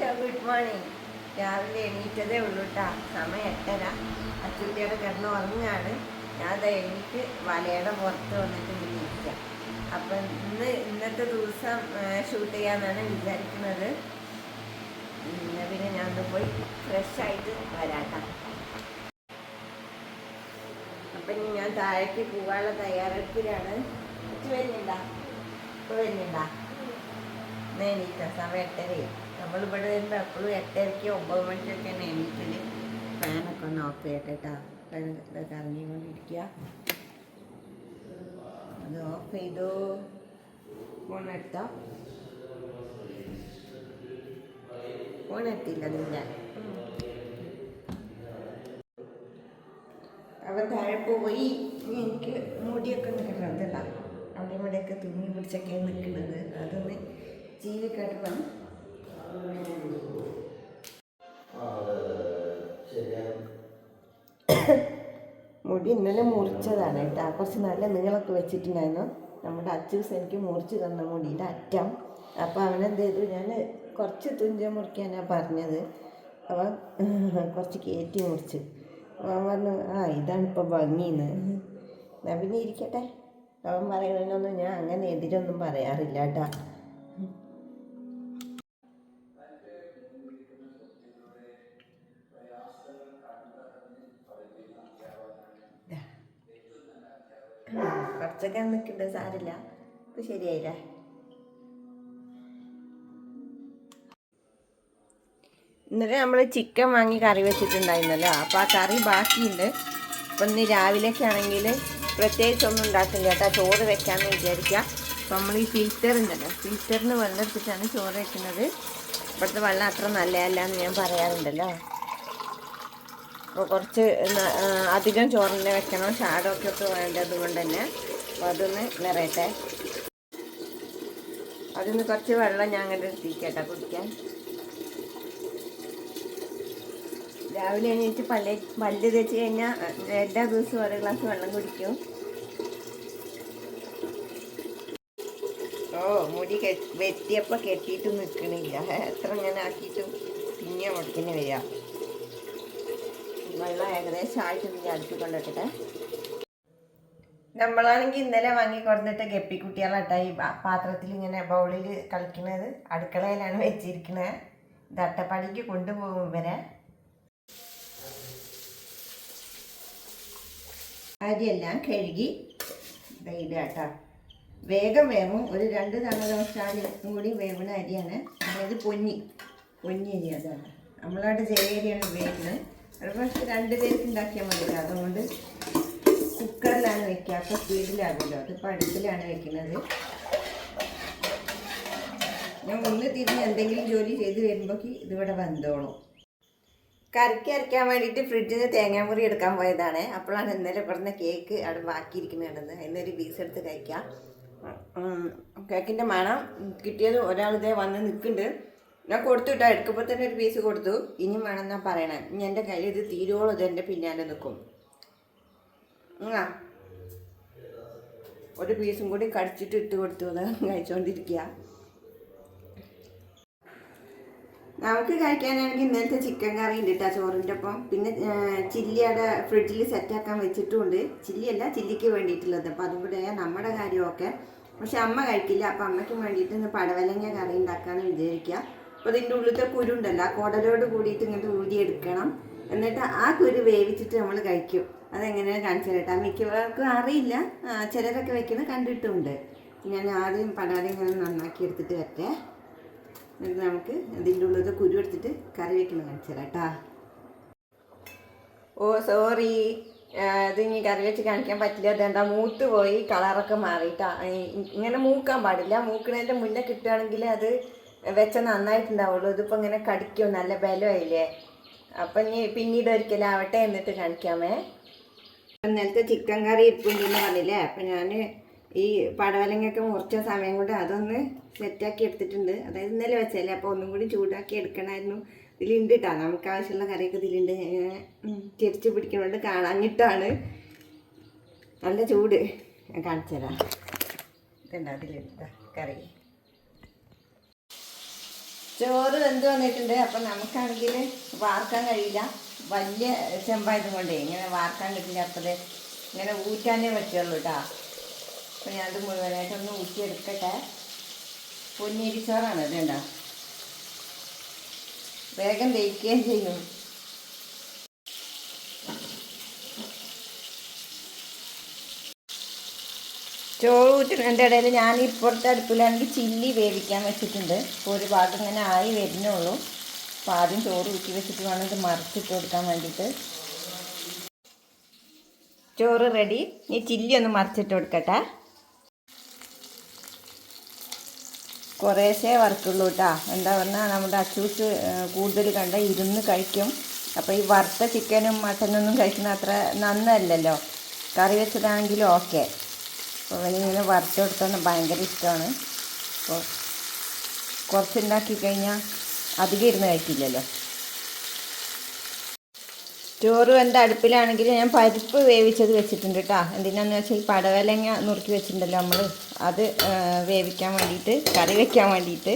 Hello good morning. രാവിലെ എണീറ്റതേ ഉള്ളൂ കേട്ടാ സമയം എട്ടര. അച്ചുട്ടിയുടെ കിടന്ന് ഉറങ്ങാണ്. ഞാൻ അത് എണീറ്റ് വലയുടെ പുറത്ത് വന്നിട്ട് ഇങ്ങനെ അപ്പം ഇന്ന് ഇന്നത്തെ ദിവസം ഷൂട്ട് ചെയ്യാമെന്നാണ് വിചാരിക്കുന്നത്. പിന്നെ ഞാൻ പോയി ഫ്രഷ് ആയിട്ട് വരാട്ടാം അപ്പം ഞാൻ താഴേക്ക് പോകാനുള്ള തയ്യാറെടുപ്പിലാണ്. വരുന്നുണ്ടാ? ഇപ്പോൾ വരുന്നുണ്ടാ? എന്നാ എണീറ്റ? സമയം എട്ടരയായി. നമ്മളിവിടെ വരുമ്പോൾ എപ്പോഴും എട്ടരയ്ക്ക് ഒമ്പത് മണിക്കൊക്കെയാണ് എണീറ്റൽ ഫാനൊക്കെ ഒന്ന് ഓഫ് ചെയ്യട്ടെ കേട്ടോ ഇറങ്ങിക്കൊണ്ടിരിക്കുക അത് ഓഫ് ചെയ്തു? ഫോൺ എടുത്തോ? ഫോൺ അവൻ താഴെ പോയി. എനിക്ക് മുടിയൊക്കെ നിൽക്കണം അതല്ല അവിടെ ഇവിടെയൊക്കെ തുണി പിടിച്ചൊക്കെയാണ് നിൽക്കുന്നത് അതൊന്ന് ജീവി കെട്ടണം മുടി ഇന്നലെ മുറിച്ചതാണ് കേട്ടോ. കുറച്ച് നല്ല നീളൊക്കെ വെച്ചിട്ടുണ്ടായിരുന്നു. നമ്മുടെ അച്ചൂസ് എനിക്ക് മുറിച്ച് തന്ന മുടിയുടെ അറ്റം. അപ്പോൾ അവനെന്ത് ചെയ്തു? ഞാൻ കുറച്ച് തുഞ്ച മുറിക്കാനാണ് പറഞ്ഞത്. അവൻ കുറച്ച് കയറ്റി മുറിച്ച്. അവൻ പറഞ്ഞു ആ ഇതാണ് ഇപ്പോൾ ഭംഗിന്ന്. ഞാൻ പിന്നെ ഇരിക്കട്ടെ. അവൻ പറയുന്നതിനൊന്നും ഞാൻ അങ്ങനെ എതിരൊന്നും പറയാറില്ല കേട്ടാ. കുറച്ചൊക്കെ നിൽക്കുന്നുണ്ട് സാരില്ല ഇപ്പം ശരിയായില്ല? ഇന്നലെ നമ്മൾ ചിക്കൻ വാങ്ങി കറി വെച്ചിട്ടുണ്ടായിരുന്നല്ലോ. അപ്പോൾ ആ കറി ബാക്കിയുണ്ട്. അപ്പം ഇന്ന് രാവിലേക്ക് ആണെങ്കിൽ പ്രത്യേകിച്ച് ഒന്നും ഉണ്ടാക്കില്ല കേട്ടോ. ചോറ് വെക്കാമെന്ന് വിചാരിക്കുക. അപ്പം നമ്മൾ ഈ ഫിൽറ്ററുണ്ടല്ലോ ഫിൽറ്ററിന് വെള്ളം ചോറ് വെക്കുന്നത്. ഇവിടുത്തെ വെള്ളം അത്ര നല്ലതല്ല എന്ന് ഞാൻ പറയാറുണ്ടല്ലോ. അപ്പോൾ കുറച്ച് അധികം ചോറിനെ വെക്കണം. ചാടൊക്കെ ഒക്കെ വേണ്ടത് കൊണ്ട് തന്നെ. അപ്പോൾ അതൊന്ന് നിറയട്ടെ. അതിന് കുറച്ച് വെള്ളം ഞാൻ അങ്ങനെ എടുത്തിരിക്കട്ടെ കുടിക്കാൻ. രാവിലെ എണീറ്റ് പല്ല് പല്ല് തേച്ച് കഴിഞ്ഞാൽ എല്ലാ ദിവസവും ഒരു ഗ്ലാസ് വെള്ളം കുടിക്കും. ഓ മുടി കെ വെട്ടിയപ്പോൾ കെട്ടിയിട്ട് നിൽക്കണില്ല എത്ര ഇങ്ങനെ ആക്കിയിട്ടും പിന്നെ മുടക്കിന് വരിക. വെള്ളം ഏകദേശം ആയിട്ട് അടുത്ത് കൊണ്ടിട്ടെ നമ്മളാണെങ്കിൽ ഇന്നലെ വാങ്ങി കൊടുത്തിട്ട് ഗപ്പിക്കുട്ടികളാട്ടാ ഈ പാത്രത്തിൽ ഇങ്ങനെ ബൗളിൽ കളിക്കുന്നത് അടുക്കളയിലാണ് വെച്ചിരിക്കുന്നത് ഇത് അട്ടപ്പാടിക്ക് കൊണ്ടുപോകും ഇവരെ. അരിയെല്ലാം കഴുകി. ഇടുക കേട്ടോ. വേഗം വേവും. ഒരു രണ്ട് തവണ കൂടി വേവുന്ന അരിയാണ്. അതായത് പൊന്നി. പൊന്നി അരി അതാണ്. നമ്മളവിടെ ചെറിയ അരിയാണ് ഉപയോഗിക്കുന്നത്. ഒരു പക്ഷേ രണ്ട് പേർക്ക് ഉണ്ടാക്കിയാൽ മതി അതുകൊണ്ട് കുക്കറിലാണ് വെക്കുക. അപ്പോൾ സ്പീഡിലാകുമല്ലോ അതിപ്പോൾ അടുപ്പിലാണ് വെക്കുന്നത്. ഞാൻ ഒന്ന് തിരിഞ്ഞ് എന്തെങ്കിലും ജോലി ചെയ്ത് വരുമ്പോഴേക്ക് ഇതിവിടെ വന്നോളും. കറിക്ക് അരയ്ക്കാൻ വേണ്ടിയിട്ട് ഫ്രിഡ്ജിൽ നിന്ന് തേങ്ങാമുറി എടുക്കാൻ പോയതാണ്. അപ്പോഴാണ് ഇന്നലെ പറഞ്ഞ കേക്ക് അവിടെ ബാക്കിയിരിക്കുന്നത് കണ്ടത് എന്നൊരു പീസ് എടുത്ത് കഴിക്കാം. കേക്കിന്റെ മണം കിട്ടിയത് ഒരാളിതേ വന്ന് നിൽക്കുന്നുണ്ട്. ഞാൻ കൊടുത്തു കേട്ടോ. എടുക്കുമ്പോൾ തന്നെ ഒരു പീസ് കൊടുത്തു. ഇനിയും വേണമെന്നാ പറയണേ. ഇനി എന്റെ കയ്യിൽ ഇത് തീരുവോളം ഇത് എന്റെ പിന്നാലെ നിൽക്കും. ആ. ഒരു പീസും കൂടി കടിച്ചിട്ട് ഇട്ട് കൊടുത്തു. അത് കഴിച്ചുകൊണ്ടിരിക്കുക നമുക്ക് കഴിക്കാനാണെങ്കിൽ ഇന്നലത്തെ ചിക്കൻ കറി ഉണ്ട് കേട്ടോ ചോറിന്റെ ഒപ്പം. പിന്നെ ചില്ലിയുടെ ഫ്രിഡ്ജിൽ സെറ്റാക്കാൻ വെച്ചിട്ടുമുണ്ട് ചില്ലിയല്ല ചില്ലിക്ക് വേണ്ടിയിട്ടുള്ളത്. അപ്പോൾ അതും കൂടെ നമ്മുടെ കാര്യമൊക്കെ. പക്ഷെ അമ്മ കഴിക്കില്ല. അപ്പോൾ അമ്മയ്ക്ക് വേണ്ടിയിട്ട് ഇന്ന് പടവലങ്ങ കറി ഉണ്ടാക്കാമെന്ന് വിചാരിക്കുക അപ്പോൾ ഇതിന്റെ ഉള്ളിലത്തെ കുരു ഉണ്ടല്ലോ ആ കുടലോട് കൂടിയിട്ട് ഇങ്ങോട്ട് ഊരിയെടുക്കണം. എന്നിട്ട് ആ കുരു വേവിച്ചിട്ട് നമ്മൾ കഴിക്കും. അതെങ്ങനെയാണ് കാണിച്ചു കേട്ടോ. മിക്കവർക്കും അറിയില്ല. ചിലരൊക്കെ വെക്കുന്നത് കണ്ടിട്ടുമുണ്ട് ഞാൻ ആദ്യം പടവലങ്ങ നന്നാക്കി എടുത്തിട്ട് വരട്ടെ. എന്നിട്ട് നമുക്ക് ഇതിന്റെ ഉള്ളത് കുരു എടുത്തിട്ട് കറി വെക്കണം കാണിച്ചു കേട്ടാ. ഓ സോറി ഇത് ഇനി കറി വെച്ച് കാണിക്കാൻ പറ്റില്ല. അതെന്താ മൂത്ത് പോയി. കളറൊക്കെ മാറിയിട്ടാ. ഇങ്ങനെ മൂക്കാൻ പാടില്ല. മൂക്കണതിന്റെ മുന്നേ കിട്ടുകയാണെങ്കിൽ അത് വെച്ച നന്നായിട്ടുണ്ടാവുള്ളൂ. ഇതിപ്പോൾ ഇങ്ങനെ കടിക്കും. നല്ല ബലമായില്ലേ? അപ്പം ഇനി പിന്നീട് ഒരിക്കലാവട്ടെ എന്നിട്ട് കാണിക്കാമേ. ഇന്നലത്തെ ചിക്കൻ കറി ഇരിപ്പുണ്ടെന്ന് പറഞ്ഞില്ലേ? അപ്പം ഞാൻ ഈ പടവലങ്ങയൊക്കെ മുറിച്ച സമയം കൊണ്ട് അതൊന്ന് സെറ്റാക്കി എടുത്തിട്ടുണ്ട്. അതായത് ഇന്നലെ വെച്ചല്ലേ അപ്പോൾ ഒന്നും കൂടി ചൂടാക്കി എടുക്കണമായിരുന്നു. ഇതിലുണ്ട് കേട്ടോ നമുക്ക് ആവശ്യമുള്ള കറിയൊക്കെ ഇതിലുണ്ട്. ഞാൻ ചിരിച്ച് പിടിക്കുന്നുണ്ട് കാണാഞ്ഞിട്ടാണ്. നല്ല ചൂട്. ഞാൻ കാണിച്ചു തരാം. ഇതുണ്ട് അതിലുണ്ട് കറി. ചോറ് വെന്ത് വന്നിട്ടുണ്ട്. അപ്പം നമുക്കാണെങ്കിൽ വാർക്കാൻ കഴിയില്ല. വലിയ ചെമ്പായത് കൊണ്ടേ ഇങ്ങനെ വാർക്കാൻ കിട്ടില്ല അപ്പത് ഇങ്ങനെ ഊറ്റാനേ പറ്റുള്ളൂ കേട്ടോ അപ്പം ഞാനത് മുഴുവനായിട്ടൊന്ന് ഊറ്റിയെടുക്കട്ടെ. പൊന്നിയരി ചോറാണ് ഇത് കണ്ടോ. വേഗം ദഹിക്കുകയും ചെയ്യും. ചോറ് ഊറ്റുന്നതിന്റെ ഇടയിൽ ഞാൻ ഇപ്പുറത്തെ അടുപ്പിലാണെങ്കിൽ ചില്ലി വേവിക്കാൻ വെച്ചിട്ടുണ്ട്. ഒരു ഭാഗം ഇങ്ങനെ ആയി വരുന്നുള്ളൂ. അപ്പോൾ ആദ്യം ചോറ് ഊറ്റി വെച്ചിട്ട് വേണം ഇത് മറിച്ചിട്ട് കൊടുക്കാൻ വേണ്ടിയിട്ട്. ചോറ് റെഡി ഈ ചില്ലി ഒന്ന് മറിച്ചിട്ട് കൊടുക്കട്ടെ. കുറേശ്ശേ വറുക്കുള്ളൂ കേട്ടോ എന്താ പറഞ്ഞാൽ നമ്മുടെ അച്ചൂസ് കൂടുതൽ കണ്ട ഇരുന്ന് കഴിക്കും. അപ്പോൾ ഈ വറുത്ത ചിക്കനും മട്ടനൊന്നും കഴിക്കുന്ന അത്ര നന്നല്ലല്ലോ. കറി വെച്ചതാണെങ്കിലും ഓക്കെ. അപ്പോൾ ഇങ്ങനെ വറുത്ത് കൊടുത്താൽ ഭയങ്കര ഇഷ്ടമാണ് അപ്പോൾ കുറച്ചുണ്ടാക്കി കഴിഞ്ഞാൽ അധികം ഇരുന്ന് കഴിക്കില്ലല്ലോ. ചോറ് വെന്ത അടുപ്പിലാണെങ്കിൽ ഞാൻ പരിപ്പ് വേവിച്ചത് വെച്ചിട്ടുണ്ട് കേട്ടോ. എന്തിനാന്ന് വെച്ചാൽ ഈ പടവലങ്ങ നുറുക്കി വെച്ചിട്ടുണ്ടല്ലോ നമ്മൾ അത് വേവിക്കാൻ വേണ്ടിയിട്ട് കറി വെക്കാൻ വേണ്ടിയിട്ട്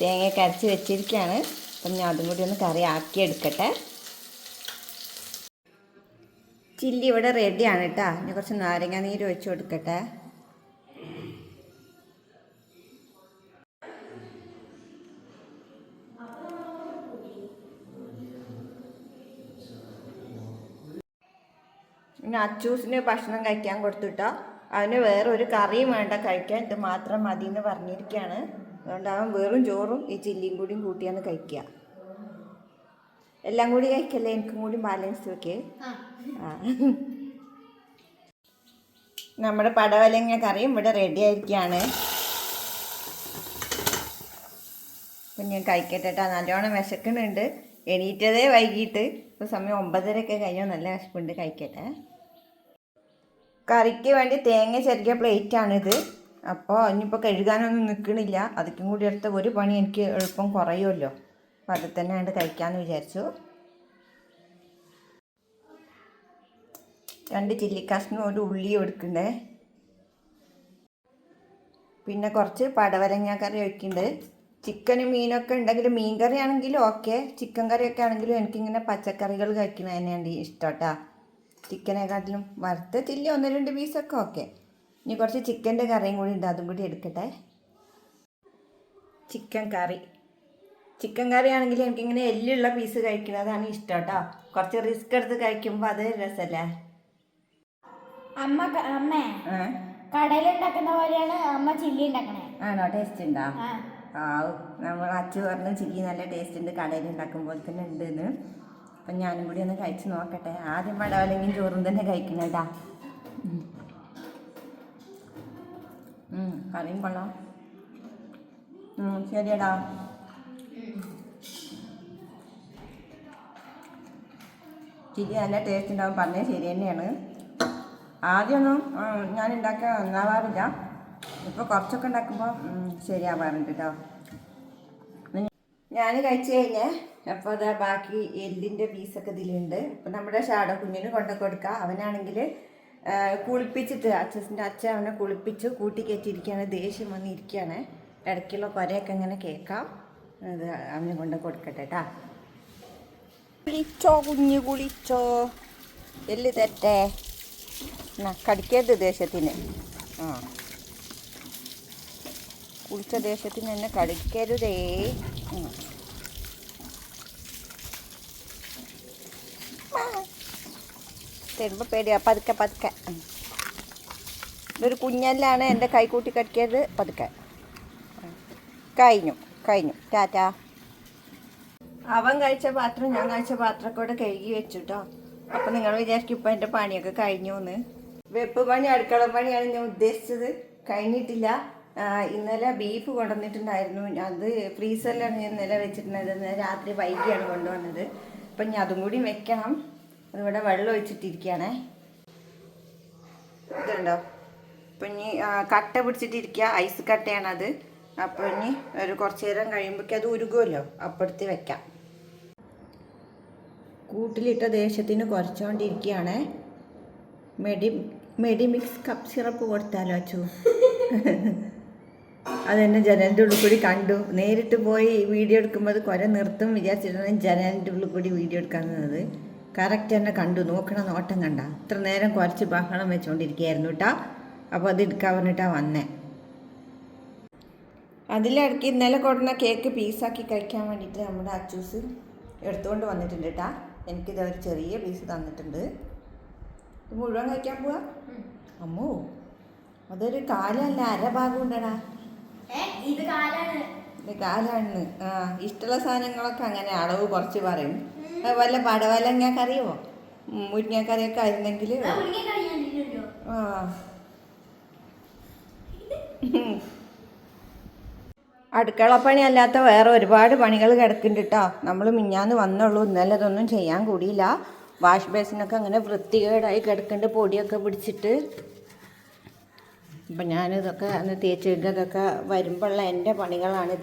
തേങ്ങ കരച്ച് വെച്ചിരിക്കുകയാണ്. അപ്പം ഞാൻ അതും കൂടി ഒന്ന് കറി ആക്കി എടുക്കട്ടെ. ചില്ലി ഇവിടെ റെഡിയാണ് കേട്ടോ. ഞാൻ കുറച്ച് നാരങ്ങ നീര് വെച്ച് കൊടുക്കട്ടെ. പിന്നെ അച്ചൂസിന് ഭക്ഷണം കഴിക്കാൻ കൊടുത്തുട്ടോ. അവന് വേറെ ഒരു കറിയും വേണ്ട കഴിക്കാൻ ഇത് മാത്രം മതി എന്ന് പറഞ്ഞിരിക്കുകയാണ് അതുകൊണ്ട് അവൻ വെറും ചോറും ഈ ചില്ലിയും കൂടിയും കൂട്ടിയാണ് കഴിക്കുക. എല്ലാം കൂടി കഴിക്കല്ലേ? എനിക്കും കൂടി ബാലൻസ് വെക്കേ ആ. നമ്മുടെ പടവലങ്ങ കറിയും ഇവിടെ റെഡി ആയിരിക്കുകയാണ് പിന്നെ ഞാൻ കഴിക്കട്ടെ. നല്ലോണം വിശക്കുന്നുണ്ട്. എണീറ്റതേ വൈകിട്ട്. ഇപ്പോൾ സമയം ഒമ്പതരയൊക്കെ കഴിഞ്ഞു. നല്ല വിശപ്പുണ്ട്. കഴിക്കട്ടെ. കറിക്ക് വേണ്ടി തേങ്ങ ചെറിയ പ്ലേറ്റാണിത്. അപ്പോൾ ഇനിയിപ്പോൾ കഴുകാനൊന്നും നിൽക്കണില്ല അതിക്കും കൂടി എടുത്ത ഒരു പണി എനിക്ക് എളുപ്പം കുറയുമല്ലോ. അപ്പോൾ അത് തന്നെ ആണ്ട് കഴിക്കാമെന്ന് വിചാരിച്ചു. രണ്ട് ചില്ലി ഒരു ഉള്ളി എടുക്കണ്ടേ. പിന്നെ കുറച്ച് പടവലങ്ങ കറി ഒഴിക്കുന്നുണ്ട് ചിക്കനും മീനൊക്കെ ഉണ്ടെങ്കിൽ മീൻ കറി ആണെങ്കിലും ഓക്കെ. ചിക്കൻ കറിയൊക്കെ ആണെങ്കിലും എനിക്കിങ്ങനെ പച്ചക്കറികൾ കഴിക്കുന്നത് തന്നെയാണ് ഇഷ്ടം കേട്ടോ. ചിക്കനെക്കാട്ടിലും വറുത്ത ചില്ലി ഒന്ന് രണ്ട് പീസൊക്കെ ഓക്കെ. ഇനി കുറച്ച് ചിക്കന്റെ കറിയും കൂടി ഉണ്ട് അതും കൂടി എടുക്കട്ടെ. ചിക്കൻ കറി. ചിക്കൻ കറി ആണെങ്കിൽ എനിക്കിങ്ങനെ എല്ലുള്ള പീസ് കഴിക്കുന്നതാണ് ഇഷ്ടം കേട്ടോ. കുറച്ച് റിസ്ക് എടുത്ത് കഴിക്കുമ്പോൾ അത് രസമല്ലേ അമ്മ അമ്മ കടയിൽ ഉണ്ടാക്കുന്ന പോലെയാണ് അമ്മ ചില്ലി ഉണ്ടാക്കണേ. ആണോ? ടേസ്റ്റ് ഉണ്ടോ? ആ. നമ്മൾ അച്ഛൻ പറഞ്ഞ ചില്ലി നല്ല ടേസ്റ്റ് ഉണ്ട് കടയിൽ ഉണ്ടാക്കുമ്പോൾ തന്നെ ഉണ്ട് അപ്പം ഞാനും കൂടി ഒന്ന് കഴിച്ച് നോക്കട്ടെ. ആദ്യം പടവലെങ്കിൽ ചോറും തന്നെ കഴിക്കണം കേട്ടാ. കറിയും കൊള്ളാം. ശരിയടാ. ശരി നല്ല ടേസ്റ്റ് ഉണ്ടാവും പറഞ്ഞത് ശരി തന്നെയാണ്. ആദ്യമൊന്നും ഞാൻ ഉണ്ടാക്കാൻ നന്നാവാറില്ല ഇപ്പോൾ കുറച്ചൊക്കെ ഉണ്ടാക്കുമ്പോൾ ശരിയാവാറുണ്ട് കേട്ടോ ഞാൻ കഴിച്ചു കഴിഞ്ഞേ അപ്പോൾ അതാ ബാക്കി എല്ലിന്റെ പീസൊക്കെ ഇതിലുണ്ട്. അപ്പം നമ്മുടെ ഷാഡോ കുഞ്ഞിന് കൊണ്ടു കൊടുക്കുക അവനാണെങ്കിൽ കുളിപ്പിച്ചിട്ട് അച്ഛന്റെ അച്ഛൻ അവനെ കുളിപ്പിച്ചു കൂട്ടി കയറ്റിയിരിക്കുകയാണ്. ദേഷ്യം വന്നിരിക്കുകയാണ്. ഇടയ്ക്കുള്ള കുരയൊക്കെ ഇങ്ങനെ കേൾക്കാം. അത് അവന് കൊണ്ട് കൊടുക്കട്ടെ കേട്ടാ കുളിച്ചോ കുഞ്ഞു കുളിച്ചോ. എല്ല് തെറ്റേ. കടിക്കരുത് ദേഷ്യത്തിന്. ആ. കുളിച്ച ദേഷ്യത്തിന് എന്നെ കടിക്കരുതേ ഉം. ആ. തരുമ്പോൾ പേടിയാ. പതുക്കെ പതുക്കെ. ഇതൊരു കുഞ്ഞല്ലാണ് എന്റെ കൈകൂട്ടി കടിക്കരുത്. പതുക്കെ. കഴിഞ്ഞു കഴിഞ്ഞു. ടാറ്റാ. അവൻ കഴിച്ച പാത്രം ഞാൻ കഴിച്ച പാത്രമൊക്കെ ഇവിടെ കഴുകി വെച്ചു കേട്ടോ അപ്പം നിങ്ങൾ വിചാരിക്കും ഇപ്പം എന്റെ പണിയൊക്കെ കഴിഞ്ഞു എന്ന് വെപ്പ് പണി അടുക്കള പണിയാണ് ഞാൻ ഉദ്ദേശിച്ചത്. കഴിഞ്ഞിട്ടില്ല. ഇന്നലെ ബീഫ് കൊണ്ടുവന്നിട്ടുണ്ടായിരുന്നു. അത് ഫ്രീസറിലാണ് ഞാൻ ഇന്നലെ വെച്ചിട്ടുണ്ടായിരുന്നത്. രാത്രി വൈകിയാണ് കൊണ്ടുവന്നത്. അപ്പം ഞാൻ അതും കൂടി വെക്കണം. അതിവിടെ വെള്ളം ഒഴിച്ചിട്ടിരിക്കുകയാണേ. ഇതുണ്ടോ? അപ്പം ഇനി കട്ട പിടിച്ചിട്ടിരിക്കുക. ഐസ് കട്ടയാണത്. അപ്പോൾ ഇനി ഒരു കുറച്ച് നേരം കഴിയുമ്പോഴേക്കും അത് ഉരുകുമല്ലോ. അപ്പുറത്ത് വെക്കാം. കൂട്ടിലിട്ട ദേശത്തിന് കുറച്ചുകൊണ്ടിരിക്കുകയാണ് മെഡി മെഡിമിക്സ് കപ്പ് സിറപ്പ് കൊടുത്താലോ അച്ചു? അതെന്നെ ജനലിന്റെ ഉള്ളിൽ കൂടി കണ്ടു. നേരിട്ട് പോയി വീഡിയോ എടുക്കുമ്പോൾ അത് കുറെ നിർത്തും വിചാരിച്ചിട്ടാണ് ജനലിന്റെ ഉള്ളിൽ കൂടി വീഡിയോ എടുക്കാൻ നിന്നത്. കറക്റ്റ് തന്നെ കണ്ടു. നോക്കണ നോട്ടം കണ്ട. ഇത്ര നേരം കുറച്ച് ബഹളം വെച്ചുകൊണ്ടിരിക്കുകയായിരുന്നു കേട്ടോ. അപ്പോൾ അത് എടുക്കാൻ പറഞ്ഞിട്ടാണ് വന്നേ. അതിലിടയ്ക്ക് ഇന്നലെ കൊടുന്ന കേക്ക് പീസാക്കി കഴിക്കാൻ വേണ്ടിയിട്ട് നമ്മുടെ അച്ചൂസ് എടുത്തുകൊണ്ട് വന്നിട്ടുണ്ട് കേട്ടാ. എനിക്കിത് ഒരു ചെറിയ പീസ് തന്നിട്ടുണ്ട്. ഇത് മുഴുവൻ കഴിക്കാൻ പോവാ? അമ്മോ അതൊരു കാലല്ല അരഭാഗം ഉണ്ടടാ. ഇത് കാലാണ്. ആ ഇഷ്ടമുള്ള സാധനങ്ങളൊക്കെ അങ്ങനെ അളവ് കുറച്ച് പറയും. വല്ല പടവലങ്ങ കറിയോ? മുരിങ്ങക്കറിയൊക്കെ ആയിരുന്നെങ്കിൽ ആ അടുക്കളപ്പണി അല്ലാത്ത വേറെ ഒരുപാട് പണികൾ കിടക്കുന്നുണ്ട് കേട്ടോ നമ്മൾ മിഞ്ഞാന്ന് വന്നുള്ളൂ. ഇന്നലെ ഇതൊന്നും ചെയ്യാൻ കൂടിയില്ല. വാഷ് ബേസിനൊക്കെ അങ്ങനെ വൃത്തികേടായി കിടക്കുന്നുണ്ട്. പൊടിയൊക്കെ പിടിച്ചിട്ട്. അപ്പം ഞാനിതൊക്കെ അന്ന് തേച്ചെഴുതൊക്കെ വരുമ്പോഴുള്ള എന്റെ പണികളാണ്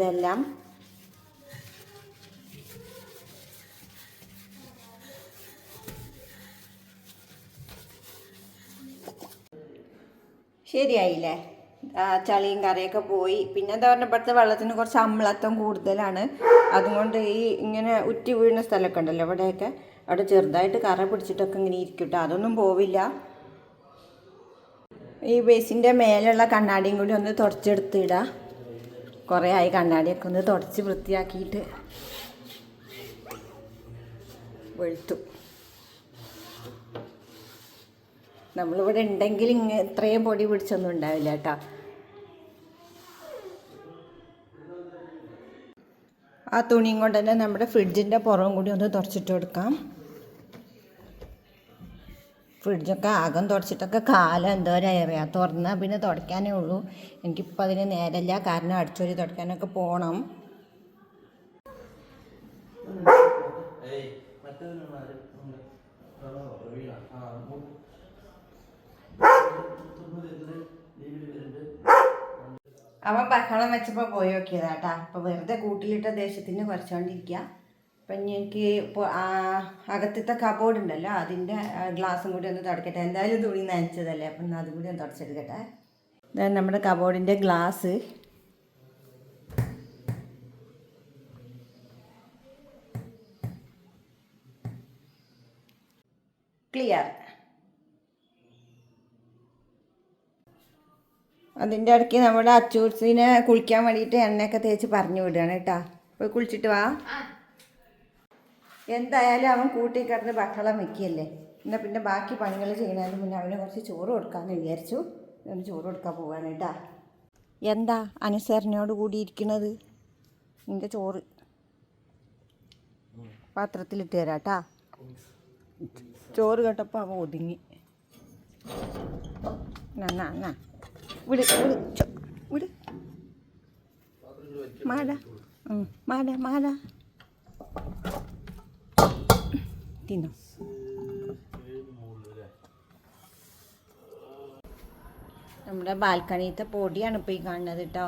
ശരിയായില്ലേ? ചളിയും കറിയൊക്കെ പോയി. പിന്നെ എന്താ പറഞ്ഞാൽ ഇപ്പോഴത്തെ വെള്ളത്തിന് കുറച്ച് അമ്ലത്വം കൂടുതലാണ്. അതുകൊണ്ട് ഈ ഇങ്ങനെ ഉറ്റി വീഴുന്ന സ്ഥലമൊക്കെ ഉണ്ടല്ലോ ഇവിടെയൊക്കെ അവിടെ ചെറുതായിട്ട് കറ പിടിച്ചിട്ടൊക്കെ ഇങ്ങനെ ഇരിക്കും കേട്ടോ അതൊന്നും പോവില്ല. ഈ ബേസിന്റെ മേലുള്ള കണ്ണാടിയും കൂടി ഒന്ന് തുടച്ചെടുത്തിടുക കുറേ ആയി കണ്ണാടിയൊക്കെ ഒന്ന് തുടച്ച് വൃത്തിയാക്കിയിട്ട് വെളുത്തു. നമ്മളിവിടെ ഉണ്ടെങ്കിൽ ഇങ്ങ ഇത്രയും പൊടി പിടിച്ചൊന്നും ഉണ്ടാവില്ല കേട്ടോ. ആ തുണിയും കൊണ്ട് തന്നെ നമ്മുടെ ഫ്രിഡ്ജിന്റെ പുറവും കൂടി ഒന്ന് തുടച്ചിട്ട് കൊടുക്കാം. ഫ്രിഡ്ജൊക്കെ ആകം തുടച്ചിട്ടൊക്കെ കാലം എന്തോരം അറിയാം തുറന്നാൽ പിന്നെ തുടയ്ക്കാനേ ഉള്ളൂ. എനിക്കിപ്പോൾ അതിന് നേരമില്ല. കാരണം അടിച്ചൊരു തുടയ്ക്കാനൊക്കെ പോകണം അവൻ ബഹളം വെച്ചപ്പോൾ പോയി നോക്കിയതാ കേട്ടാ അപ്പോൾ വെറുതെ കൂട്ടിലിട്ട ദേശത്തിന് കുറച്ചുകൊണ്ടിരിക്കുക അപ്പം എനിക്ക് ഇപ്പോൾ അകത്തത്തെ കബോർഡ് ഉണ്ടല്ലോ അതിന്റെ ഗ്ലാസും കൂടി ഒന്ന് തുടക്കട്ടെ. എന്തായാലും തുണി നനച്ചതല്ലേ അപ്പം അതും കൂടി ഒന്ന് തുടച്ചെടുക്കട്ടെ. ഇതാണ് നമ്മുടെ കബോർഡിന്റെ ഗ്ലാസ് ക്ലിയർ അതിന്റെ ഇടയ്ക്ക് നമ്മുടെ അച്ചൂസിനെ കുളിക്കാൻ വേണ്ടിയിട്ട് എണ്ണയൊക്കെ തേച്ച് പറഞ്ഞു വിടുകയാണ് കേട്ടാ. പോയി കുളിച്ചിട്ട് വാ. എന്തായാലും അവൻ കൂട്ടി കിടന്ന് ഭക്ഷണം വെക്കുകയല്ലേ. എന്നാൽ പിന്നെ ബാക്കി പണികൾ ചെയ്യുന്നതിന് മുന്നേ അവന് കുറച്ച് ചോറ് കൊടുക്കാമെന്ന് വിചാരിച്ചു. അവന് ചോറ് കൊടുക്കാൻ പോവാണ് കേട്ടാ. എന്താ അനുസരണയോട് കൂടി ഇരിക്കുന്നത് നിന്റെ ചോറ്. പാത്രത്തിലിട്ട് തരാം കേട്ടാ. ചോറ് കേട്ടപ്പോൾ അവ ഒതുങ്ങി. നന്നാ എന്നാ. വിട് വിട്. മാട മാട മാട തിന്നോ. നമ്മുടെ ബാൽക്കണിയിലത്തെ പൊടിയാണ് ഇപ്പോൾ ഈ കാണുന്നത് കേട്ടോ.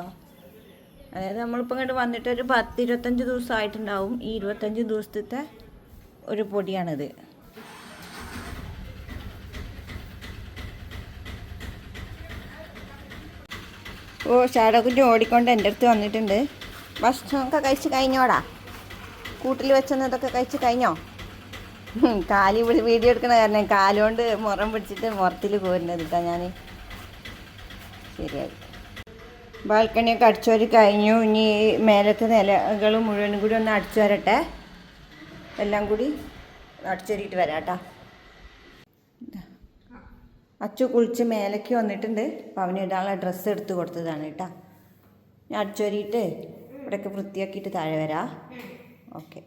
അതായത് നമ്മളിപ്പോൾ ഇങ്ങോട്ട് വന്നിട്ട് ഒരു പത്ത് ഇരുപത്തഞ്ച് ദിവസമായിട്ടുണ്ടാവും. ഈ ഇരുപത്തഞ്ച് ദിവസത്തെ ഒരു പൊടിയാണിത്. ഓ ഷാഡോക്കുറ്റി ഓടിക്കൊണ്ട് എന്റെ അടുത്ത് വന്നിട്ടുണ്ട്. ഭക്ഷണമൊക്കെ കഴിച്ച് കഴിഞ്ഞോടാ? കൂട്ടിൽ വെച്ചതൊക്കെ കഴിച്ച് കഴിഞ്ഞോ? കാലി വീഡിയോ എടുക്കണ കാരണം കാലുകൊണ്ട് മുറം പിടിച്ചിട്ട് മുറത്തിൽ പോരുന്നത് കേട്ടോ ഞാൻ ശരിയായി. ബാൽക്കണിയൊക്കെ അടിച്ചോരി കഴിഞ്ഞു. ഇനി മേലത്തെ നിലകൾ മുഴുവനും കൂടി ഒന്ന് അടിച്ചു വരട്ടെ. എല്ലാം കൂടി അടിച്ചൊരിയിട്ട് വരാം കേട്ടോ. അച്ചു കുളിച്ച് മേലേക്ക് വന്നിട്ടുണ്ട്. അപ്പോൾ അവന് ഇടാനുള്ള ഡ്രസ്സ് എടുത്ത് കൊടുത്തതാണ് കേട്ടോ. ഞാൻ അടിച്ചൊരിയിട്ട് ഇവിടെയൊക്കെ വൃത്തിയാക്കിയിട്ട് താഴെ വരാം. ഓക്കെ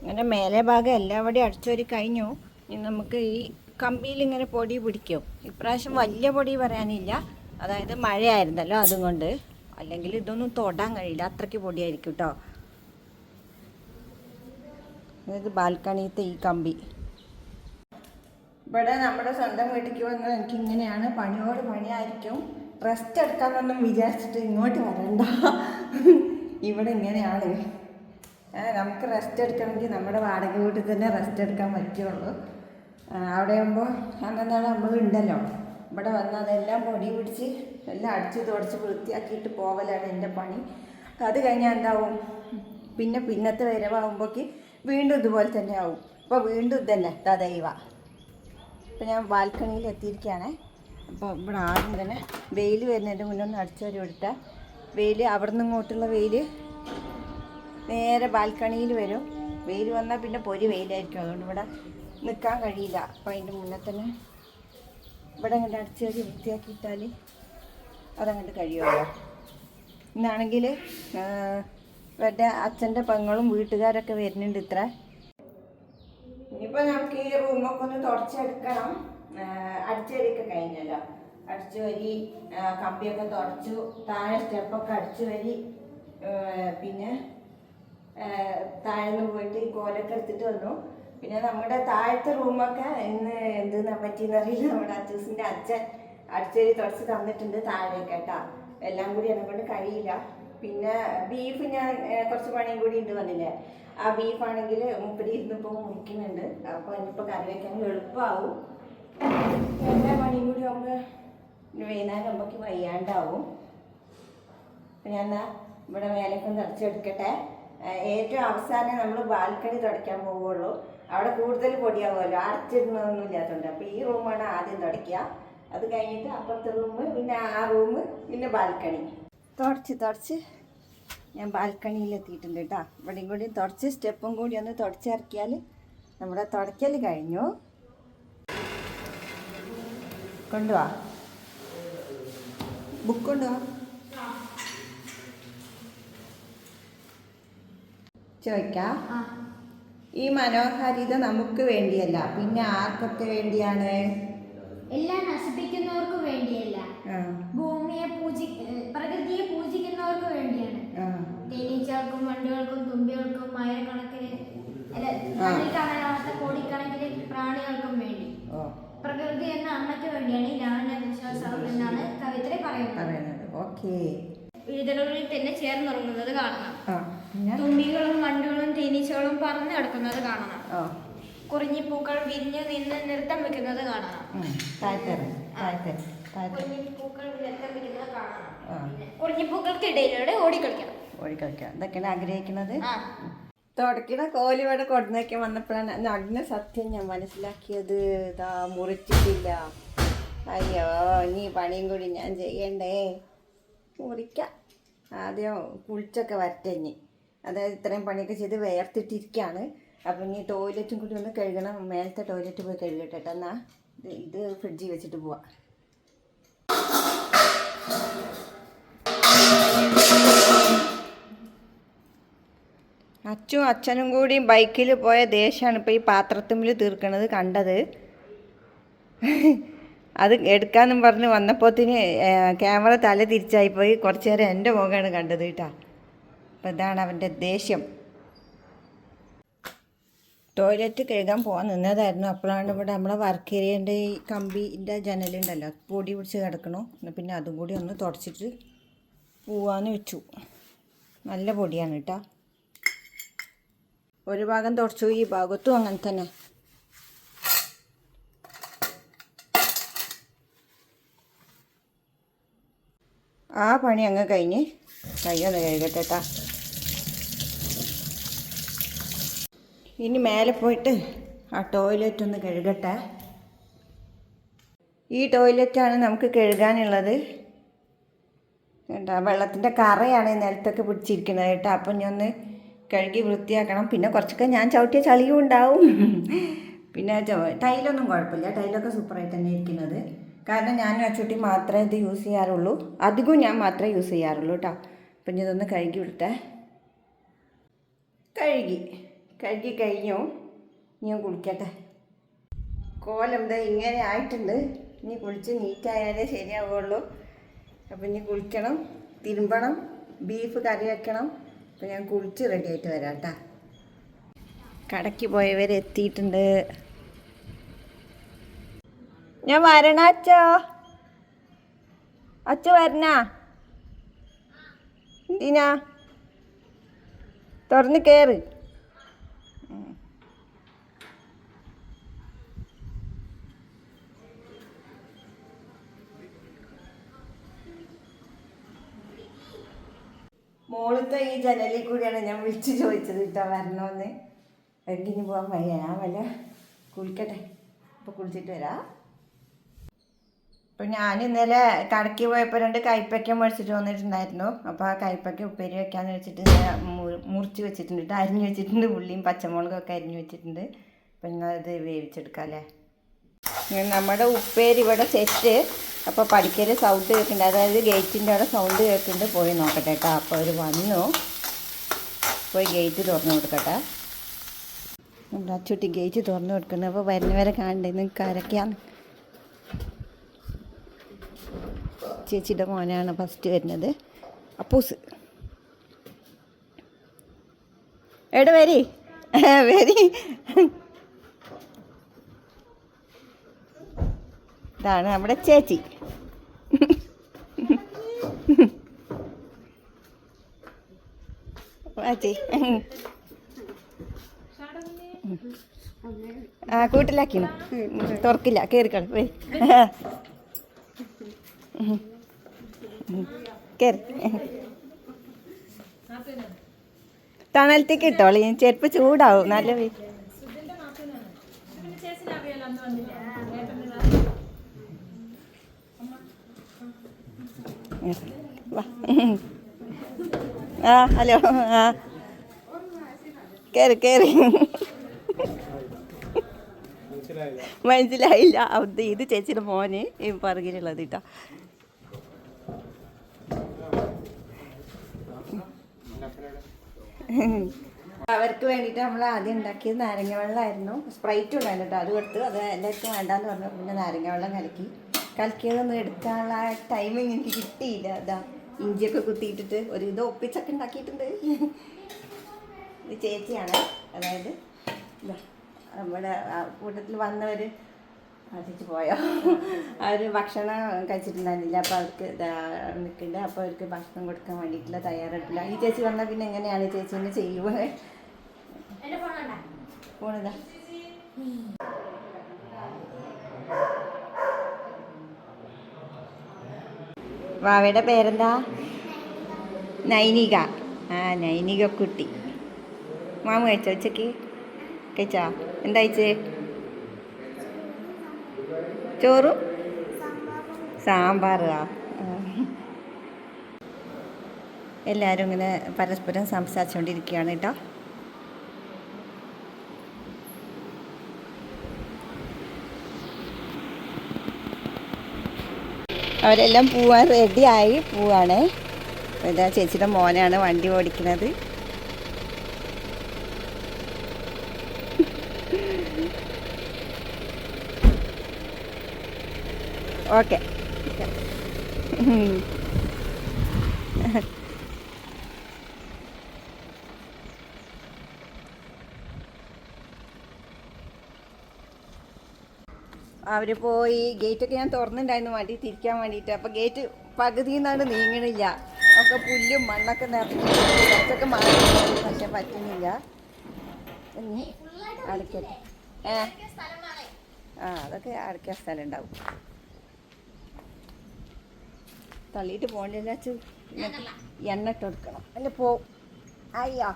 അങ്ങനെ മേലെ ഭാഗം എല്ലാവിടെയും അടിച്ചൊരി കഴിഞ്ഞു. ഇനി നമുക്ക് ഈ കമ്പിയിൽ ഇങ്ങനെ പൊടി പിടിക്കും. ഇപ്രാവശ്യം വലിയ പൊടി പറയാനില്ല. അതായത് മഴയായിരുന്നല്ലോ അതുകൊണ്ട് അല്ലെങ്കിൽ ഇതൊന്നും തൊടാൻ കഴിയില്ല. അത്രയ്ക്ക് പൊടിയായിരിക്കും കേട്ടോ. അതായത് ബാൽക്കണിയത്തെ ഈ കമ്പി. ഇവിടെ നമ്മുടെ സ്വന്തം വീട്ടിലേക്ക് വന്നാൽ എനിക്ക് ഇങ്ങനെയാണ് പണിയോട് പണിയായിരിക്കും. റെസ്റ്റ് എടുക്കാമെന്നൊന്നും വിചാരിച്ചിട്ട് ഇങ്ങോട്ട് വരണ്ട. ഇവിടെ ഇങ്ങനെയാണ്. നമുക്ക് റെസ്റ്റ് എടുക്കണമെങ്കിൽ നമ്മുടെ വാടക വീട്ടിൽ തന്നെ റെസ്റ്റ് എടുക്കാൻ പറ്റുള്ളൂ. അവിടെ ആകുമ്പോൾ അന്നെന്താണ് നമ്മൾ ഉണ്ടല്ലോ. ഇവിടെ വന്ന് അതെല്ലാം പൊടി പിടിച്ച് എല്ലാം അടിച്ച് തുടച്ച് വൃത്തിയാക്കിയിട്ട് പോവലാണ് എന്റെ പണി. അത് കഴിഞ്ഞാൽ എന്താവും? പിന്നെ പിന്നത്തെ വരവാകുമ്പോഴേക്ക് വീണ്ടും ഇതുപോലെ തന്നെ ആവും. അപ്പോൾ വീണ്ടും ഇതന്നെ തദൈവ അപ്പോൾ ഞാൻ ബാൽക്കണിയിൽ എത്തിയിരിക്കുകയാണ്. അപ്പോൾ ഇവിടെ ആദ്യം തന്നെ വെയിൽ വരുന്നതിന്റെ മുന്നേ ഒന്ന് അടിച്ചു വരും കൊടുത്താൽ വെയിൽ അവിടെ ഇങ്ങോട്ടുള്ള വെയിൽ നേരെ ബാൽക്കണിയിൽ വരും. വെയിൽ വന്നാൽ പിന്നെ പൊരി വെയിലായിരിക്കും. അതുകൊണ്ട് ഇവിടെ നിൽക്കാൻ കഴിയില്ല. അപ്പോൾ അതിന്റെ മുന്നേ തന്നെ ഇവിടെ അങ്ങോട്ട് അടിച്ചു വരി വൃത്തിയാക്കിയിട്ടാൽ അതങ്ങോട്ട് കഴിയുമല്ലോ. ഇന്നാണെങ്കിൽ ഇവരുടെ അച്ഛന്റെ പെങ്ങളും വീട്ടുകാരൊക്കെ വരുന്നുണ്ട് ഇത്ര. ഇനിയിപ്പോൾ നമുക്ക് ഈ റൂമൊക്കെ ഒന്ന് തുടച്ചെടുക്കണം. അടിച്ചുവരിയൊക്കെ കഴിഞ്ഞല്ലോ. അടിച്ചു വരി കമ്പിയൊക്കെ തുടച്ചു താഴെ സ്റ്റെപ്പൊക്കെ അടിച്ചു വരി പിന്നെ താഴ്ന്നു പോയിട്ട് ഈ കോലൊക്കെ എടുത്തിട്ട് വന്നു. പിന്നെ നമ്മുടെ താഴത്തെ റൂമൊക്കെ ഇന്ന് എന്തെന്നാ പറ്റിയെന്ന് അറിയില്ല. നമ്മുടെ അച്ചൂസിന്റെ അച്ഛൻ അടിച്ചേരി തുടച്ച് തന്നിട്ടുണ്ട് താഴെ കേട്ടാ. എല്ലാം കൂടി എന്നെ കൊണ്ട് കഴിയില്ല. പിന്നെ ബീഫ് ഞാൻ കുറച്ച് പണിയും കൂടി ഉണ്ട് വന്നില്ലേ. ആ ബീഫാണെങ്കിൽ മുപ്പരി ഇരുന്നിപ്പോൾ മുറിക്കുന്നുണ്ട്. അപ്പോൾ ഇനിയിപ്പോൾ കറി വെക്കാൻ എളുപ്പമാവും എല്ലാ പണിയും കൂടി ആകുമ്പോൾ വൈകുന്നേരം വയ്യാണ്ടാവും. അപ്പം ഞാൻ എന്നാ ഇവിടെ മേലേക്ക് നിറച്ചെടുക്കട്ടെ ഏറ്റവും അവസാനം നമ്മൾ ബാൽക്കണി തുടയ്ക്കാൻ പോവുള്ളൂ. അവിടെ കൂടുതൽ പൊടിയാവുമല്ലോ. അടച്ചിടുന്നൊന്നും ഇല്ലാത്തതുകൊണ്ട് അപ്പോൾ ഈ റൂമാണ് ആദ്യം തുടയ്ക്കുക. അത് കഴിഞ്ഞിട്ട് അപ്പുറത്തെ റൂം പിന്നെ ആ റൂം പിന്നെ ബാൽക്കണി. തുടച്ച് തുടച്ച് ഞാൻ ബാൽക്കണിയിൽ എത്തിയിട്ടുണ്ട് കേട്ടോ. ഇവിടെയും കൂടി തുടച്ച് സ്റ്റെപ്പും കൂടി ഒന്ന് തുടച്ചിറക്കിയാൽ നമ്മുടെ തുടയ്ക്കൽ കഴിഞ്ഞു. കൊണ്ടുവാ. ബുക്ക് കൊണ്ടുവാ. ചോദിക്കാം. ഈ മനോഹാരിത നമുക്ക് വേണ്ടിയല്ല. പിന്നെ ആർക്കൊക്കെ വേണ്ടിയാണ്? എല്ലാം നശിപ്പിക്കുന്നവർക്ക് വേണ്ടിയല്ല. ഭൂമിയെ പൂജി ഏ, പ്രകൃതിയെ പൂജിക്കുന്നവർക്ക് വേണ്ടിയാണ് ആ, തേനീച്ചകൾക്കും വണ്ടുകൾക്കും തുമ്പികൾക്കും ആയിരക്കണക്കിന് കാണാനാവാത്ത കോടിക്കണക്കിന് പ്രാണികൾക്കും വേണ്ടി. പ്രകൃതി എന്ന അമ്മയ്ക്ക് വേണ്ടിയാണ് ഈ ലാവണ്യ വിശ്വാസം എന്നാണ് കവിത്രി പറയുന്നത്. ഓക്കെ. വീടുകളിൽ തന്നെ ചേർന്നുറങ്ങുന്നത് കാണണം. തുമ്പികളും വണ്ടുകളും തേനീച്ചകളും പറന്നു കിടക്കുന്നത് കാണണം. കുറിഞ്ഞിപ്പൂക്കൾ വിരിഞ്ഞു നിന്ന് നൃത്തം വെക്കുന്നത് കാണണം. കുറിഞ്ഞിപ്പൂക്കൾ നൃത്തം വെക്കുന്നത് കാണണം. കുറിഞ്ഞിപ്പൂക്കൾക്കിടയിലൂടെ ഓടിക്കളിക്കണം. ഓടിക്കളിക്കാം ഇതൊക്കെയാണ് ആഗ്രഹിക്കുന്നത്? ആ. കോലി ഇവിടെ കൊടുന്നൊക്കെ വന്നപ്പോഴാണ് നഗ്ന സത്യം ഞാൻ മനസ്സിലാക്കിയത്. ഇതാ മുറിച്ചിട്ടില്ല. അയ്യോ ഇനി പണിയും കൂടി ഞാൻ ചെയ്യണ്ടേ? മുറിക്കാം. ആദ്യം കുളിച്ചൊക്കെ വരട്ടഞ്ഞ് അതായത് ഇത്രയും പണിയൊക്കെ ചെയ്ത് വേർത്തിട്ടിരിക്കുകയാണ് അപ്പം ഇനി ടോയ്ലറ്റും കൂടി ഒന്ന് കഴുകണം. മേലത്തെ ടോയ്ലറ്റ് പോയി കഴുകട്ടെ കേട്ടോ. ഇത് ഇത് ഫ്രിഡ്ജിൽ വെച്ചിട്ട് പോവാം. അച്ഛനും അച്ഛനും കൂടി ബൈക്കിൽ പോയ ദേഷ്യമാണ് ഇപ്പോൾ ഈ പാത്രത്തുമ്പിൽ തീർക്കണത് കണ്ടത്. അത് എടുക്കാമെന്നും പറഞ്ഞ് വന്നപ്പോത്തിന് ക്യാമറ തല തിരിച്ചായിപ്പോയി. കുറച്ച് നേരം എന്റെ മുഖമാണ് കണ്ടത് കേട്ടോ. അപ്പം ഇതാണ് അവന്റെ ദേഷ്യം. ടോയ്ലറ്റ് കഴുകാൻ പോകാൻ നിന്നതായിരുന്നു. അപ്പോഴാണ് ഇവിടെ നമ്മളെ വർക്ക് ഏരിയന്റെ ഈ കമ്പിന്റെ ജനലുണ്ടല്ലോ പൊടി പിടിച്ച് കിടക്കണു. പിന്നെ അതും കൂടി ഒന്ന് തുടച്ചിട്ട് പോവാന്ന് വെച്ചു. നല്ല പൊടിയാണ് കേട്ടോ. ഒരു ഭാഗം തുടച്ചു ഈ ഭാഗത്തും അങ്ങനെ തന്നെ. ആ പണി അങ്ങ് കഴിഞ്ഞ് കയ്യൊന്ന് കഴുകട്ടെ കേട്ടാ ഇനി മേലെ പോയിട്ട് ആ ടോയ്ലറ്റ് ഒന്ന് കഴുകട്ടെ. ഈ ടോയ്ലറ്റാണ് നമുക്ക് കഴുകാനുള്ളത്. കേട്ടോ വെള്ളത്തിന്റെ കറയാണ് നിലത്തൊക്കെ പിടിച്ചിരിക്കുന്നത് കേട്ടോ അപ്പം ഞാൻ ഒന്ന് കഴുകി വൃത്തിയാക്കണം. പിന്നെ കുറച്ചൊക്കെ ഞാൻ ചവിട്ടിയ ചളിയും ഉണ്ടാവും. പിന്നെ ടൈലൊന്നും കുഴപ്പമില്ല. ടൈലൊക്കെ സൂപ്പറായിട്ട് തന്നെ ഇരിക്കുന്നത്. കാരണം ഞാൻ അച്ചുട്ടി മാത്രമേ ഇത് യൂസ് ചെയ്യാറുള്ളൂ. അധികവും ഞാൻ മാത്രമേ യൂസ് ചെയ്യാറുള്ളൂ കേട്ടോ അപ്പം ഇതൊന്ന് കഴുകി വിടട്ടെ. കഴുകി. കഴുകി കഴിഞ്ഞു. ഞാൻ കുളിക്കട്ടെ. കോലം ദേ ഇങ്ങനെ ആയിട്ടുണ്ട്. ഇനി കുളിച്ച് നീറ്റായാലേ ശരിയാവുള്ളൂ അപ്പം ഇനി കുളിക്കണം. തിരുമ്പണം. ബീഫ് കറി വെക്കണം. അപ്പം ഞാൻ കുളിച്ച് റെഡിയായിട്ട് വരാം കേട്ടാ കടയ്ക്ക് പോയവർ എത്തിയിട്ടുണ്ട്. ഞാൻ വരണ അച്ചോ അച്ഛ വരണ. എന്തിനാ തുറന്ന് കയറ് മോളത്തെ ഈ ജനലിൽ കൂടിയാണ് ഞാൻ വിളിച്ചു ചോദിച്ചത് കേട്ടോ വരണമെന്ന് എങ്കിനി പോകാൻ വയ്യ. ഞാൻ വല്ല കുളിക്കട്ടെ. അപ്പോൾ കുളിച്ചിട്ട് വരാം. അപ്പോൾ ഞാൻ ഇന്നലെ കടക്ക് പോയപ്പോൾ രണ്ട് കൈപ്പയ്ക്ക മേടിച്ചിട്ട് വന്നിട്ടുണ്ടായിരുന്നു. അപ്പോൾ ആ കൈപ്പയ്ക്ക ഉപ്പേരി വെക്കാന്ന് വെച്ചിട്ട് മുറിച്ച് വെച്ചിട്ടുണ്ട്. അരിഞ്ഞു വെച്ചിട്ടുണ്ട്. ഉള്ളിയും പച്ചമുളകും ഒക്കെ അരിഞ്ഞു വെച്ചിട്ടുണ്ട്. അപ്പോൾ ഇന്നത് വേവിച്ചെടുക്കാം അല്ലേ നമ്മുടെ ഉപ്പേരി ഇവിടെ സെറ്റ് അപ്പോൾ പഠിക്കൽ സൗണ്ട് കേൾക്കുന്നുണ്ട് അതായത് ഗേറ്റിന്റെ അവിടെ സൗണ്ട് കേൾക്കുന്നുണ്ട് പോയി നോക്കട്ടെ കേട്ടോ. അപ്പോൾ അവർ വന്നു. പോയി ഗേറ്റ് തുറന്നു കൊടുക്കട്ടെ. നമ്മുടെ അച്ചുട്ടി ഗേറ്റ് തുറന്നു കൊടുക്കുന്നത് അപ്പോൾ വരുന്നവരെ കാണണ്ടേ? നിങ്ങൾക്ക് ആരൊക്കെയാണ് ചേച്ചിയുടെ മോനാണ് ഫസ്റ്റ് വരുന്നത്. അപ്പൂസ്. എവിടെ വരി? വരി. ഇതാണ് നമ്മുടെ ചേച്ചി. ആ കൂട്ടിലാക്കിന് തുറക്കില്ല കയറിക്കണം പോയി കയറി തണലത്തേക്ക് ഇട്ടോളി. ചെരുപ്പ് ചൂടാവും. നല്ല വെ- വാ. ആ ഹലോ ആ. കയറി കയറി മനസ്സിലായില്ല. അത് ഇത് ചേച്ചിയുടെ മോന് ഈ പറകിലുള്ളത് കേട്ടോ. അവർക്ക് വേണ്ടിയിട്ട് നമ്മൾ ആദ്യം ഉണ്ടാക്കിയത് നാരങ്ങ വെള്ളമായിരുന്നു. സ്പ്രൈറ്റ് ഉണ്ടായിരുന്നു കേട്ടോ. അത് കൊടുത്തു അത് എല്ലാവർക്കും വേണ്ടാന്ന് പറഞ്ഞു. പിന്നെ നാരങ്ങ വെള്ളം കലക്കി. കലക്കിയതൊന്നും എടുക്കാനുള്ള ടൈമിങ് എനിക്ക് കിട്ടിയില്ല. അതാ. ഇഞ്ചിയൊക്കെ കുത്തിയിട്ടിട്ട് ഒരു ഇത് ഒപ്പിച്ചൊക്കെ ഉണ്ടാക്കിയിട്ടുണ്ട്. ഇത് ചേച്ചിയാണ്. അതായത് നമ്മുടെ കൂട്ടത്തിൽ വന്നവർ അതിച്ച് പോയോ? അവർ ഭക്ഷണം കഴിച്ചിട്ടുണ്ടായിരുന്നില്ല. അപ്പോൾ അവർക്ക് നിൽക്കുന്നുണ്ട് അപ്പോൾ അവർക്ക് ഭക്ഷണം കൊടുക്കാൻ വേണ്ടിയിട്ടുള്ള തയ്യാറെടുപ്പില്ല ഈ ചേച്ചി വന്നാൽ പിന്നെ എങ്ങനെയാണ് ചേച്ചീനെ ചെയ്യുന്നത് എന്റെ ഫോൺ കണ്ടാ പോണതാ വാവയുടെ പേരെന്താ? നൈനിക. ആ നൈനിക കുട്ടി മാമ കഴിച്ചോ ഉച്ചയ്ക്ക്? കഴിച്ചോ? എന്താ കഴിച്ചേ? ചോറും? സാമ്പാറാ. എല്ലാവരും ഇങ്ങനെ പരസ്പരം സംസാരിച്ചുകൊണ്ടിരിക്കുകയാണ് കേട്ടോ. അവരെല്ലാം പോവാൻ റെഡിയായി പോവാണ്. ഇതാ ചേച്ചിയുടെ മോനാണ് വണ്ടി ഓടിക്കുന്നത്. ഓക്കെ അവർ പോയി ഗേറ്റൊക്കെ ഞാൻ തുറന്നിട്ടുണ്ടായിരുന്നു വണ്ടി തിരിക്കാൻ വേണ്ടിട്ട്. അപ്പോൾ ഗേറ്റ് പകുതിയിൽ നിന്നാണ് നീങ്ങണില്ല. ഒക്കെ പുല്ലും മണ്ണൊക്കെ നിറഞ്ഞു കുറച്ചൊക്കെ മാറി പക്ഷെ പറ്റുന്നില്ല. ഇനി ഏ? ആ അതൊക്കെ അടയ്ക്കാൻ സ്ഥലം ഉണ്ടാവും തള്ളിയിട്ട് പോകണ്ടില്ല എണ്ണ ഇട്ട് കൊടുക്കണം. അല്ല പോ. അയ്യോ.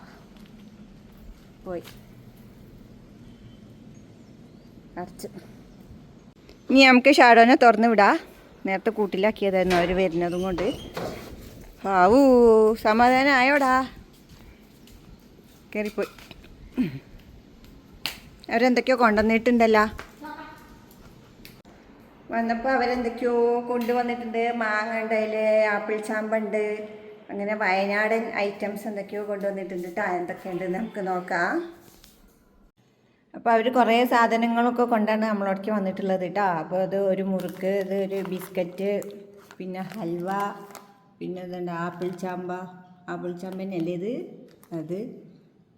പോയി. അടച്ചു. ഇനി നമുക്ക് ഷാഡോനെ തുറന്ന് വിടാ. നേരത്തെ കൂട്ടിലാക്കിയതായിരുന്നു അവർ വരുന്നതും കൊണ്ട്. ആവൂ സമാധാനം ആയോടാ. കയറിപ്പോയി അവരെന്തൊക്കെയോ കൊണ്ടുവന്നിട്ടുണ്ടല്ലോ. വന്നപ്പോൾ അവരെന്തൊക്കെയോ കൊണ്ടുവന്നിട്ടുണ്ട്. മാങ്ങ ഉണ്ട് ആപ്പിൾ ചാമ്പുണ്ട് അങ്ങനെ വയനാടൻ ഐറ്റംസ് എന്തൊക്കെയോ കൊണ്ടുവന്നിട്ടുണ്ട്. കേട്ടോ എന്തൊക്കെയുണ്ട് നമുക്ക് നോക്കാം. അപ്പോൾ അവർ കുറേ സാധനങ്ങളൊക്കെ കൊണ്ടാണ് നമ്മളോടേക്ക് വന്നിട്ടുള്ളത് കേട്ടോ അപ്പോൾ അത് ഒരു മുറുക്ക് ഇത് ഒരു ബിസ്ക്കറ്റ് പിന്നെ ഹൽവ പിന്നെ ഇതുണ്ട് ആപ്പിൾ ചാമ്പ ആപ്പിൾ ചാമ്പനല്ലേ ഇത്? അത്.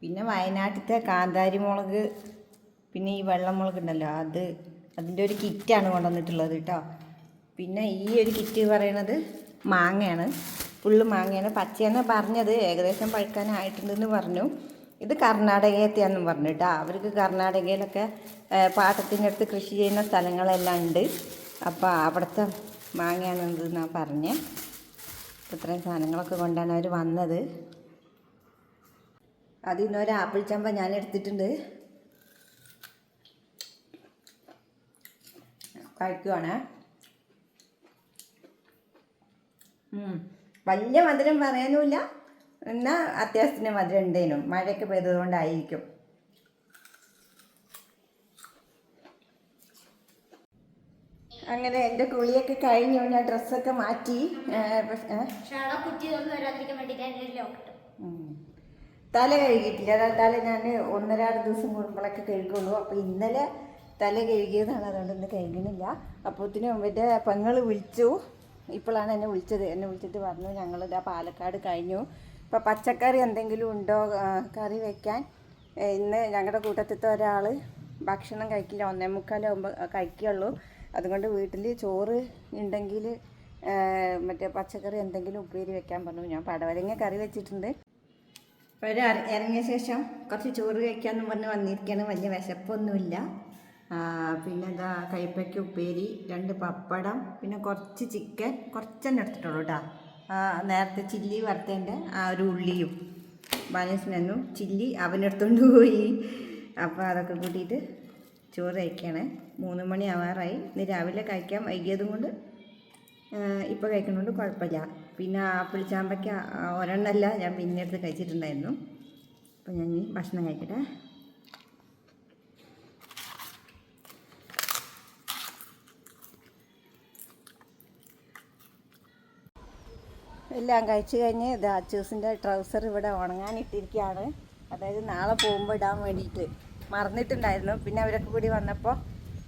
പിന്നെ വയനാട്ടിലത്തെ കാന്താരി മുളക് പിന്നെ ഈ വെള്ളമുളക് ഉണ്ടല്ലോ അത്. അതിന്റെ ഒരു കിറ്റാണ് കൊണ്ടുവന്നിട്ടുള്ളത് കേട്ടോ പിന്നെ ഈ ഒരു കിറ്റ് പറയണത് മാങ്ങയാണ്. ഫുള്ള് മാങ്ങയാണ്. പച്ചയാണ് പറഞ്ഞത്. ഏകദേശം പഴുക്കാനായിട്ടുണ്ടെന്ന് പറഞ്ഞു. ഇത് കർണാടകത്തെയാണെന്നും പറഞ്ഞിട്ടാ. അവർക്ക് കർണാടകയിലൊക്കെ പാട്ടത്തിന്റെ അടുത്ത് കൃഷി ചെയ്യുന്ന സ്ഥലങ്ങളെല്ലാം ഉണ്ട്. അപ്പോൾ അവിടുത്തെ മാങ്ങയാണെന്ന് ഞാൻ പറഞ്ഞത് ഇത്രയും സാധനങ്ങളൊക്കെ കൊണ്ടാണ് അവർ വന്നത്. അതിൽ നിന്നൊരു ആപ്പിൾ ചമ്പ ഞാൻ എടുത്തിട്ടുണ്ട്. കഴിക്കുവാണ്. വലിയ മധുരം പറയാനുമില്ല. എന്നാൽ അത്യാവശ്യത്തിന് മധുരം ഉണ്ടേനും മഴയൊക്കെ പെയ്തതുകൊണ്ടായിരിക്കും. അങ്ങനെ എന്റെ കുളിയൊക്കെ കഴിഞ്ഞു. ഞാൻ ഡ്രസ്സൊക്കെ മാറ്റി. തല കഴുകിയിട്ടില്ല. അതാ തല ഞാൻ ഒന്നരാട് ദിവസം കൂടുമ്പോഴൊക്കെ കഴുകുള്ളൂ. അപ്പോൾ ഇന്നലെ തല കഴുകിയതാണ്. അതുകൊണ്ട് ഇന്ന് കഴുകണില്ല. അപ്പോത്തിന് മുമ്പിന്റെ പെങ്ങൾ വിളിച്ചു. ഇപ്പോഴാണ് എന്നെ വിളിച്ചത്. എന്നെ വിളിച്ചിട്ട് പറഞ്ഞു ഞങ്ങളിതാ പാലക്കാട് കഴിഞ്ഞു. ഇപ്പോൾ പച്ചക്കറി എന്തെങ്കിലും ഉണ്ടോ കറി വെക്കാൻ? ഇന്ന് ഞങ്ങളുടെ കൂട്ടത്തിൽ ഒരാൾ ഭക്ഷണം കഴിക്കില്ല ഒന്നേ മുക്കാലാകുമ്പോൾ കഴിക്കുള്ളൂ. അതുകൊണ്ട് വീട്ടിൽ ചോറ് ഉണ്ടെങ്കിൽ മറ്റേ പച്ചക്കറി എന്തെങ്കിലും ഉപ്പേരി വെക്കാൻ പറഞ്ഞു. ഞാൻ പടവലങ്ങ കറി വെച്ചിട്ടുണ്ട്. ഇപ്പോൾ ഇറങ്ങിയ ശേഷം കുറച്ച് ചോറ് കഴിക്കാമെന്ന് പറഞ്ഞ് വന്നിരിക്കുകയാണ് വലിയ വിശപ്പൊന്നുമില്ല പിന്നെ എന്താ കൈപ്പയ്ക്ക് ഉപ്പേരി രണ്ട് പപ്പടം പിന്നെ കുറച്ച് ചിക്കൻ കുറച്ചെന്നെ എടുത്തിട്ടുള്ളൂ കേട്ടോ നേരത്തെ ചില്ലി വറുത്തതിന്റെ ആ ഒരു ഉള്ളിയും ബാലൻസിനു ചില്ലി അവനെടുത്തോണ്ട് പോയി. അപ്പോൾ അതൊക്കെ കൂട്ടിയിട്ട് ചോറ് കഴിക്കുകയാണ് മൂന്ന് മണി ആവാറായി. ഇന്ന് രാവിലെ കഴിക്കാൻ വൈകിയതും കൊണ്ട് ഇപ്പോൾ കഴിക്കുന്നതുകൊണ്ട് കുഴപ്പമില്ല. പിന്നെ ആപ്പിൾ ചാമ്പയ്ക്ക ഒരെണ്ണമല്ല ഞാൻ പിന്നെ എടുത്ത് കഴിച്ചിട്ടുണ്ടായിരുന്നു. അപ്പോൾ ഞാൻ ഭക്ഷണം കഴിക്കട്ടെ. എല്ലാം കഴിച്ചു കഴിഞ്ഞ് ഇത് അച്ചൂസിന്റെ ട്രൗസർ ഇവിടെ ഉണങ്ങാനിട്ടിരിക്കുകയാണ്. അതായത് നാളെ പോകുമ്പോൾ ഇടാൻ വേണ്ടിയിട്ട്. മറന്നിട്ടുണ്ടായിരുന്നു. പിന്നെ അവരൊക്കെ കൂടി വന്നപ്പോൾ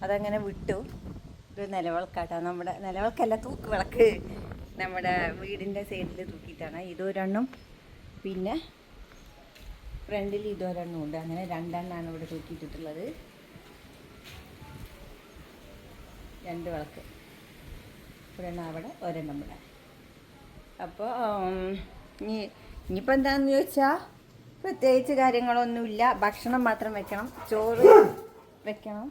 അതങ്ങനെ വിട്ടു. ഒരു നിലവിളക്കാട്ടോ. നമ്മുടെ നിലവിളക്കല്ല തൂക്ക് വിളക്ക് നമ്മുടെ വീടിന്റെ സൈഡിൽ തൂക്കിയിട്ടാണ്. ഇതൊരെണ്ണം. പിന്നെ ഫ്രണ്ടിൽ ഇതൊരെണ്ണം ഉണ്ട്. അങ്ങനെ രണ്ടെണ്ണമാണ് ഇവിടെ തൂക്കിയിട്ടിട്ടുള്ളത്. രണ്ട് വിളക്ക്. ഒരെണ്ണം അവിടെ ഒരെണ്ണം ഇവിടെ. അപ്പോൾ ഇനി ഇനിയിപ്പോൾ എന്താണെന്ന് ചോദിച്ചാൽ പ്രത്യേകിച്ച് കാര്യങ്ങളൊന്നുമില്ല. ഭക്ഷണം മാത്രം വെക്കണം. ചോറ് വെക്കണം.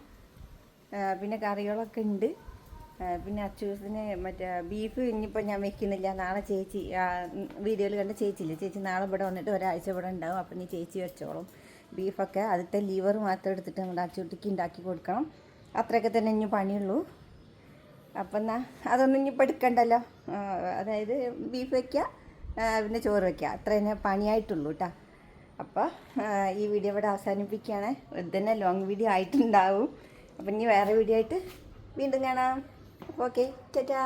പിന്നെ കറികളൊക്കെ ഉണ്ട്. പിന്നെ അച്ചൂസിന് മറ്റേ ബീഫ് ഇനിയിപ്പോൾ ഞാൻ വെക്കുന്നില്ല. നാളെ ചേച്ചി വീഡിയോയിൽ കണ്ട ചേച്ചിയില്ല? ചേച്ചി നാളെ ഇവിടെ വന്നിട്ട് ഒരാഴ്ച ഇവിടെ ഉണ്ടാവും. അപ്പം നീ ചേച്ചി വെച്ചോളും. ബീഫൊക്കെ അതിലത്തെ ലിവർ മാത്രം എടുത്തിട്ട് നമ്മുടെ അച്ചൂട്ടിക്ക് ഉണ്ടാക്കി കൊടുക്കണം. അത്രയൊക്കെ തന്നെ ഇനി പണിയുള്ളൂ. അപ്പം എന്നാ അതൊന്നും ഇനി എടുക്കണ്ടല്ലോ അതായത് ബീഫ് വയ്ക്കുക പിന്നെ ചോറ് വയ്ക്കുക അത്ര തന്നെ പണിയായിട്ടുള്ളൂ കേട്ടോ അപ്പോൾ ഈ വീഡിയോ ഇവിടെ അവസാനിപ്പിക്കുകയാണ് തന്നെ ലോങ് വീഡിയോ ആയിട്ടുണ്ടാവും. അപ്പം ഇനി വേറെ വീഡിയോ ആയിട്ട് വീണ്ടും കാണാം. Okay tata.